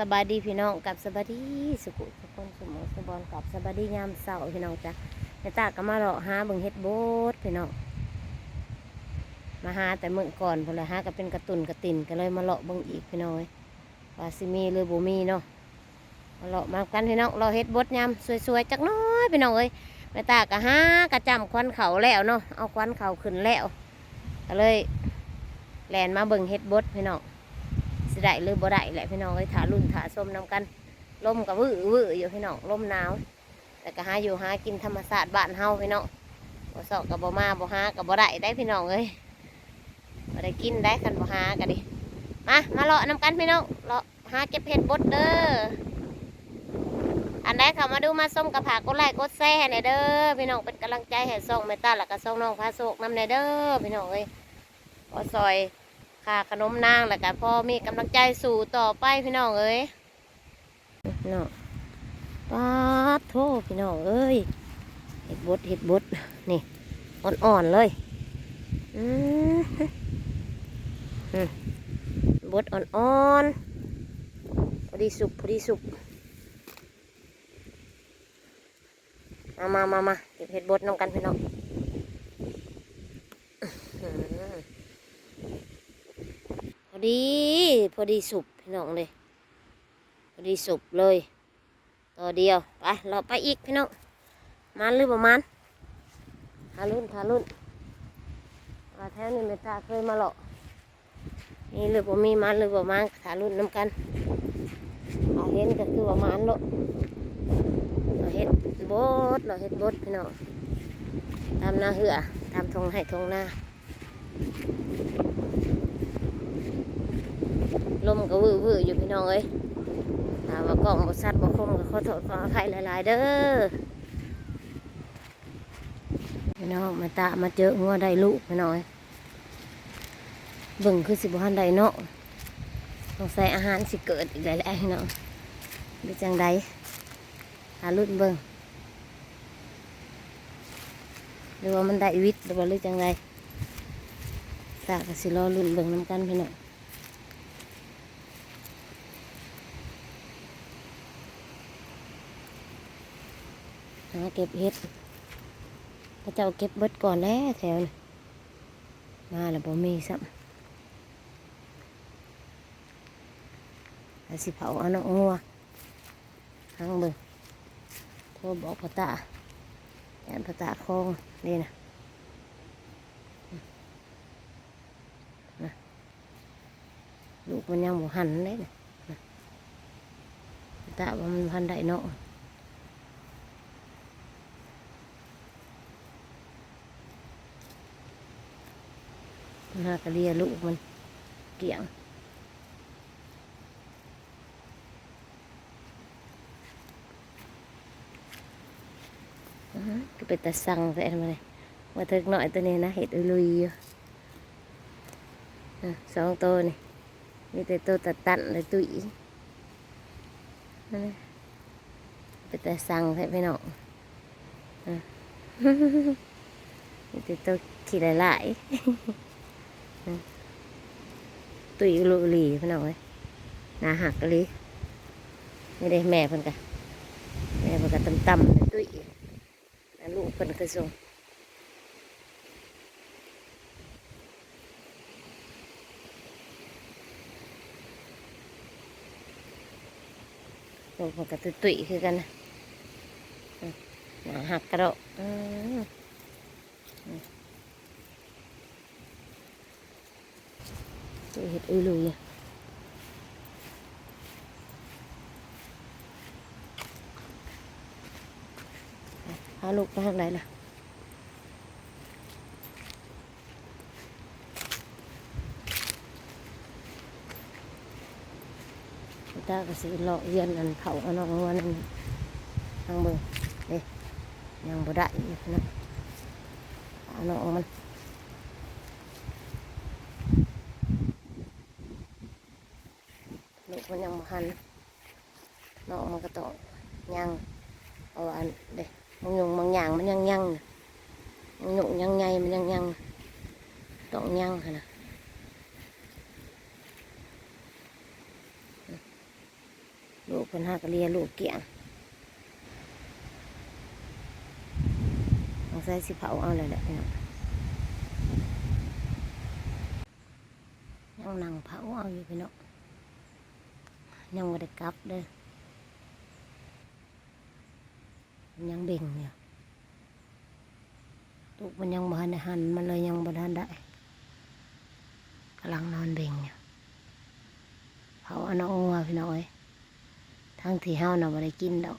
สบายดีพี่น้องกับสบายดีสุขุทุกคนสมสบอนกับสบายดียามเสาร์พี่น้องจ้ะแม่ตาก็มาเลาะหาเบิ่งเฮ็ดโบสพี่น้องมาหาแต่เมื่อก่อนพอเลยหาก็เป็นกระตุนกระตินก็เลยมาเลาะเบิ่งอีกพี่น้อยว่าสิมีหรือบ่มีเนาะมาเลาะมากันพี่น้องเราเฮ็ดโบสยามสวยๆจักน้อยพี่น้องเอ้ยแม่ตาก็หากระจำควันเขาแล้วเนาะเอาควันเขาขึ้นแล้วก็เลยแลนมาเบิ่งเฮ็ดโบสพี่น้อง สิได้หรือบ่ได้แหละพี่น้องเอ้ยถารุ่นถาส้มนำกันลมกับวื้อวื้ออยู่พี่น้องลมหนาวแต่ก็หาอยู่หากินธรรมศาสตร์บ้านเฮาพี่น้องบ่สอกกับบ่มาบ่หากับบ่ได้ได้พี่น้องเอ้ยบ่ได้กินได้คันบ่หากันดิมามาเลาะนำกันพี่น้องเลาะหาเก็บเห็ดบดเด้ออันใดเข้ามาดูมาส้มกับผักกดไลค์กดแชร์ให้หนเด้อพี่น้องเป็นกำลังใจให้ส่งแม่ตาแล้วก็ส่งน้องพาโศกนำหนเด้อพี่น้องเอ้ยขอซอย ค่าขนมนางแล้วก็พอมีกำลังใจสู่ต่อไปพี่น้องเอ้ยพี่น้องป้าโทพี่น้องเอ้ยเห็ดบดเห็ดบดนี่อ่อนๆเลยอืมอืมบดอ่อนๆพอดีสุกพอดีสุกมามามามาเก็บเห็ดบดน้องกันพี่น้องอื้อหือ พอ ดี พอดีสุบพี่น้องเลยพอดีสุบเลยต่อเดียวไปเราไปอีกพี่น้องมันหรือประมาณทารุ่นทารุ่นมาแถวนี้เมตาเคยมาหรอกนี่หรือบ่มีมันหรือประมาณทารุ่นน้ำกันเอาเห็นก็คือประมาณโลเราเห็ดบดเราเห็ดบดพี่น้องตามหน้าเหือตามทงให้ทงหน้า ลมก็วื้อวืออยู่พี่น้องเอ้ยถามว่ากล้องบสัดบคมก็ขอโทษขออภัยหลาย ๆ เด้อพี่น้องมาตามาเจองัวได้ลูกพี่น้องเอ้ยเบิ่งคือสิบวันใดเนาะต้องใส่อาหารสิเกิดอีกหลายๆพี่น้องหรือจังใดหารุ่นเบิ่งหรือว่ามันได้วิทย์หรือว่าหรือจังใดตาก็สิรอรุ่นเบิ่งน้ำกันพี่น้องาเก็บเห็ดพระเจ้าเก็บเบิดก่อนแล้วแถวนี้มาแล้วบ่มีซ้ำสิเผาเอาน้องงัวหังเบิ่งโทรบอกพ่อตาแอนพ่อตาคงนี่นะลูกมันยังบ่หันเลยนะตาว่ามันพันได้เนาะ นากระเลียลูกมันเกี่ยงก็เป็นตาสั่งแต่มาเลยมาเถิกหน่อยตัวนี้นะเห็ดอุลุยอยู่ะสองตัวนี่มีแต่ตัวตัดตันเลยตุ้ยนั่นเป็นตาสั่งแต่พี่น้องมีแต่ตัวขี้หลายๆ ตุยลุลีพี่น้องเอ้ยหนาหักกะลีไม่ได้แม่เพิ่นกะแม่เพิ่นกะต่ำต่ำๆตุยลูกเพิ่นก็ส่งลูกเพิ่นก็ตุยๆคือกันนะอืมหนาหักกระโดดอืมอืมตุย เห็ดอุยลุยอะพาลูกไปทางไหนล่ะตาก็สิเลาะเยียนอันเผาอันนอกวันนั้นทางเบิ่งเด้ยังบ่ได้อยู่นะอันนอกมันลูกมันยังบ่ หันนอกมันก็ต้องยังเอาอันเด้บางอย่างบางอย่างมันยังยังน่ะบางย่างยังไงมันยังยังต้องยังค่ะนะกเป็นหากะเลียลูกเกี่ยงต้องใส่สิเผาเอาเลยแหละพี่น้องยังนั่งเผาเอาอยู่พี่น้อง ยังไม่ได้กลับเด้อมันยังเบ่งเนี่ยลูกมันยังบานได้หันมันเลยยังบานได้กำลังนอนเบ่งเนี่ยเผาอาน้องงัวพี่น้อยทั้งที่เฮาน่ะบ่ได้กินดอก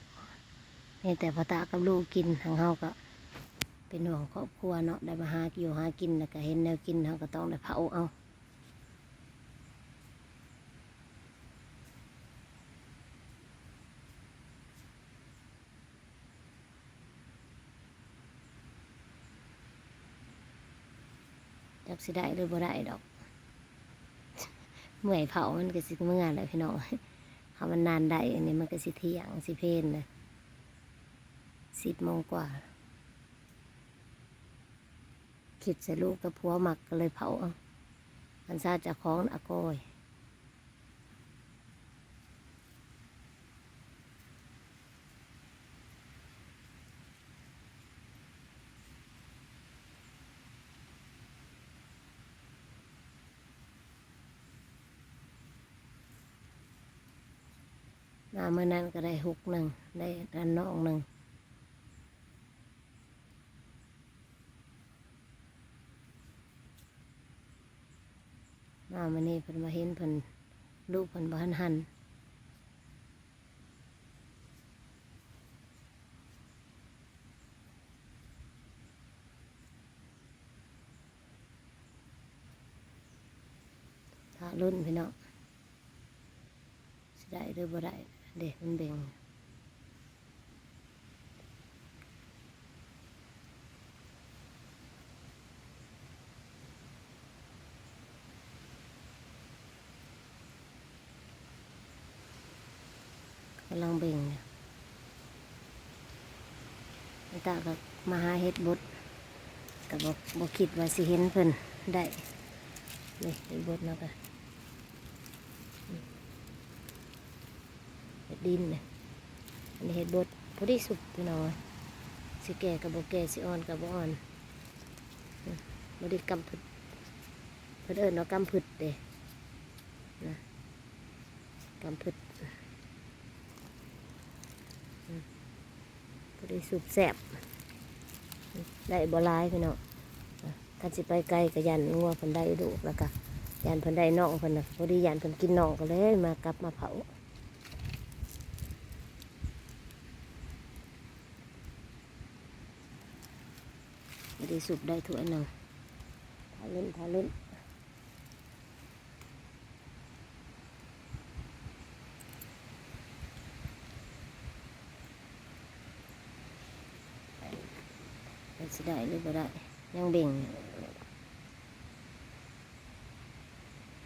มีแต่พ่อตากับลูกกินทางเฮาก็ เป็นห่วงครอบครัวเนาะได้มาหาอยู่หากินแล้วก็เห็นแนวกินเฮาก็ต้องได้เผาเอา จักสิได้หรือบ่ได้ดอก เมื่อยเผามันก็สิเมื่อยแหลยพี่น้องเขามันนานได้อันนี้มันก็สิเที่ยงสิเพนเลยสิบโมงกว่าคิดใส่ลูกกับผัวหมักก็เลยเผาอันซาจะคล้องอาโกอยมา เมื่อนั้นก็ได้หกหนึ่งได้ดันนองหนึ่งมามานี่เพิ่นมาเห็นเพิ่นลูกเพิ่นบานหันถ้ารุ่นพี่น้องสิได้หรือบ่ได้ เด็กมันเบ่งกำลังเบ่งเนี่ยไอ้ตาก็มาหาเฮ็ดบดก็บอกบอกคิดว่าสิเห็นเพิ่นได้นี่เฮ็ดบดเนาะก็ เห็ดดินเนี่ยอันนี้เห็ดบดพอดีสุกพี่น้องสิแก่กับบ่แก่สิอ่อนกับบ่อ่อนมบ่ได้กำพึดเพิ่นเอิ้นว่ากำพึดเด้นะกำพึดอืมพอดีสุกแซ่บได้บ่ลายพี่น้องอะถ้าสิไปไกลก็ยันงัวเพิ่นได้ดูแล้วก็ยันเพิ่นได้น่องเพิ่นน่ะพอดียันเพิ่นกินน่องก็เลยมากลับมาเผา ไม่ได้สุกได้ถ้วยหนึ่งทาเล่นทาเล่นได้สิได้หรือบ่ได้ ยังเบ่งอยู่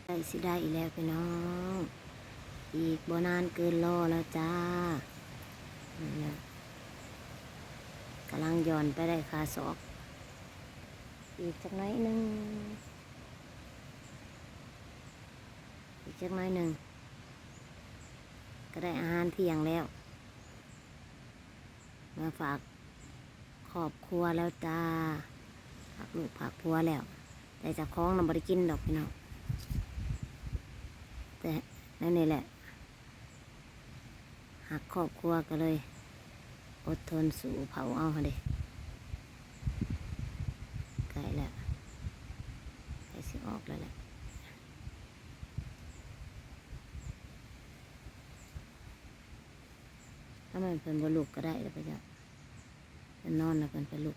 ได้สิได้อีกแล้วพี่น้อง อีกบ่นานเกินรอแล้วจ้านี่นะกำลังย้อนไปได้คาศอก อีกจักน้อยหนึ่งอีกจักน้อยหนึ่งก็ได้อาหารเที่ยงแล้ว มาฝากครอบครัวแล้วจ้าฝากลูกฝากพัวแล้ว แต่จะคล้องเราไม่ได้กินดอกพี่น้องแต่นั่นนี่แหละหักครอบครัวก็เลย อดทนสู่เผาเอาค่ะเด็ใกล้แล้วใกล้สิออกแล้วแหละถ้ามัน เพิ่นบ่ลุกก็ได้แล้วไปจ้ะมันนอนแล้วเพิ่นไปลุก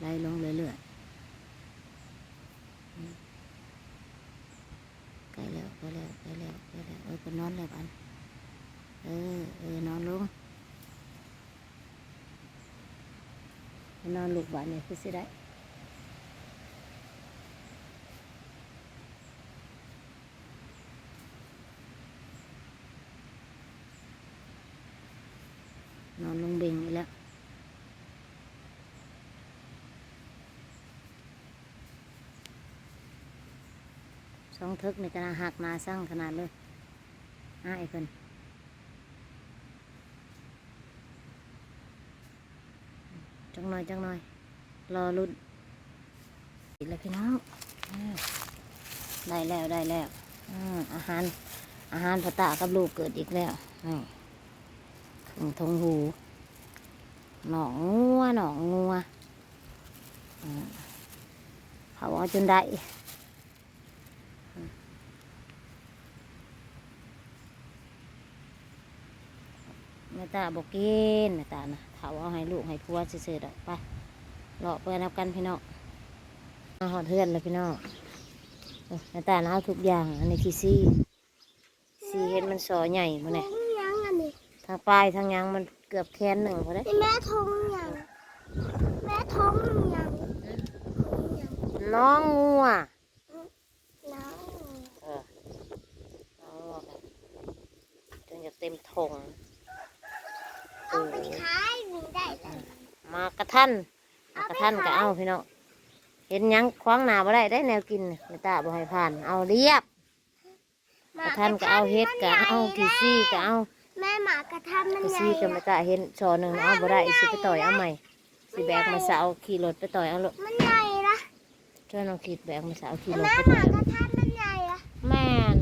ไล่ลงเรื่อยๆใกล้แล้วใกล้แล้วใกล้แล้วใกล้แล้วเออก็นอนแล้วอัน เออ เออนอนลงเอนอนลูกบ้านเนี่ยคือสิได้นอนลงเบ่งอีกแล้ว สองทึกในกระหักนาสั่งขนาดเลยอ้ายเพิ่นจังหน่อยจังหน่อย รอรุ่นอีกแล้วพี่น้องได้แล้วได้แล้วอาหาร อาหารพระตากับลูกเกิดอีกแล้วนี่เครื่องทงหู หนองงัวหนองงัวเขาเอาจนได้ แม่ตาบอกกินแม่ตานะถาเอาให้ลูกให้ผัวซื่อๆดอกไปเลาะเปิดนับกันพี่น้องมาหอดเทือนเลยพี่น้องเออแม่ตานะเอาทุกอย่างอันนี้ขี้ซี่ซี่เห็นมันสอใหญ่มาเนี่ยยังอันนี้ทางปลายทางยางมันเกือบแขนหนึ่งพอได้นี่แม่ทงยังแม่ทงยังทงยังน้องงัวน้องเออน้องงัวกันจนจะเต็มทง เอาไปขายมีได้เลยมากระทันมากระทันก็เอาพี่น้องเห็นหยังคว้างหนาบ่ได้ได้แนวกินน่ะแม่ตาบ่ให้ผ่าน เอาเรียบกระทันก็เอาเฮ็ดก็เอากี่ซี่ก็เอาแม่หมากระทันมันกี่ใหญ่ซี่ก็ไม่กล้าเห็นชอหนึ่งเอาบ่ได้สิไปต่อยเอาใหม่สิแบกมาสาวขี่รถไปต่อยเอารถมันใหญ่ละช่วยน้องขีดแบกมาสาวขี่รถแม่ไปหต่มาอยกระทันมันใหญ่ละแม่น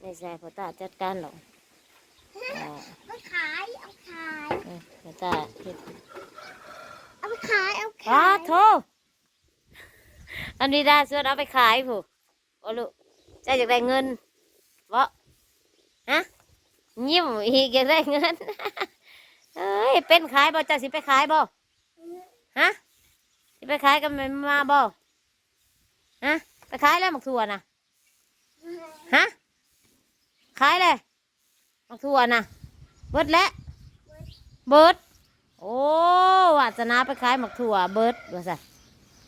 ในใจพ่อตาจัดการหรอกอ่า เอาขาย เอาขาย เออพ่อตาเฮ็ดเอาขาย เอาอ้าขาโทอันนี้ได้ส่วนเอาไปขายผู้โอ้ลูกใจอยากได้เงินบ่ฮะยิ้มอีกอยากได้เงิน เอ้ยเป็นขายบ่เจ้าสิไปขายบ่ฮะสิไปขายกันมันมาบ่ฮะไปขายแล้วหมักถั่วนะฮะขายเลย มักถั่วนะเบิดแล้วเบิดโอ้วาสนาไปขายหมักถั่วเบิดว่าซะ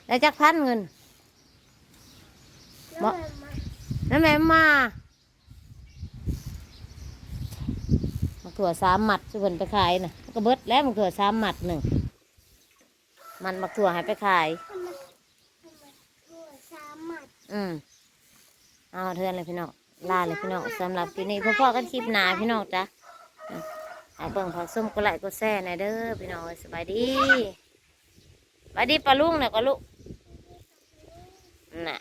แล้วจักพันเงินแล้วนั่นแม่มาหมักถั่วสามหมัดสุพรรณไปขายนะก็เบิดแล้วหมักถั่วสามหมัดหนึ่งมันหมักถั่วให้ไปขายมันมันมันทั่วสามหมัดอืมเอาเทือนเลยพี่น้อง ลาเลยพี่น้องสำหรับที่ปนี้พ่อๆกันคลิปหนาพี่น้องจ้ะเอาเบิ่งพอส้มก็ไหลก็แซ่นะเด้อพี่น้องสบายดีสบายดีปลาลุงเนี่ยก็ลุกน่ะ